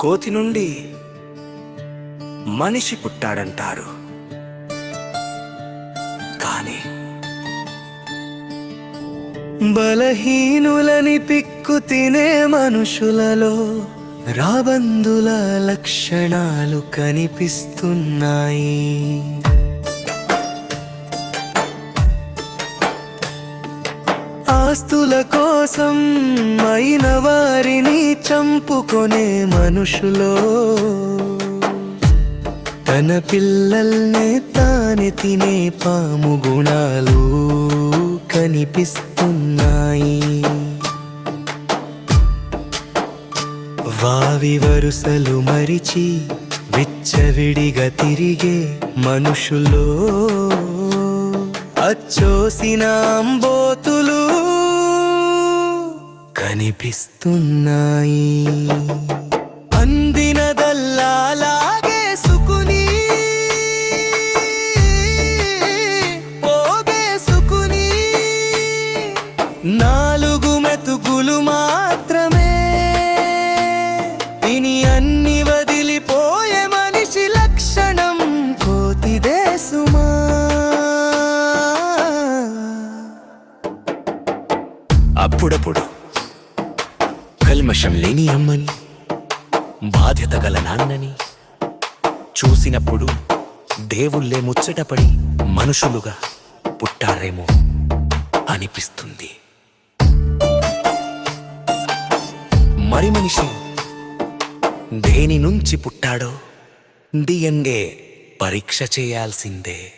కోతి నుండి మనిషి పుట్టాడంటారు. కానీ బలహీనులని పిక్కు తినే మనుషులలో రాబందుల లక్షణాలు కనిపిస్తున్నాయి. ఆస్తుల కోసం అయిన వారిని చంపుకొనే మనుషులో తన పిల్లల్నే తానే తినే పాము గుణాలు కనిపిస్తున్నాయి. వావి వరుసలు మరిచి విచ్చవిడిగా తిరిగే మనుషులో అచ్చోసిన అంబోతులు కనిపిస్తున్నాయి. అందినదల్లా లాగేసుకుని పోగేసుకుని నాలుగు మెతుకులు మాత్రమే ఇని అన్ని వదిలిపోయే మనిషి లక్షణం కోతిదే సుమా అప్పుడప్పుడు కల్మషం లేని అమ్మని బాధ్యత గల నాన్నని చూసినప్పుడు దేవుళ్ళే ముచ్చటపడి మనుషులుగా పుట్టారేమో అనిపిస్తుంది. మరి మనిషి దేని నుంచి పుట్టాడో డిఎన్ఏ పరీక్ష చేయాల్సిందే.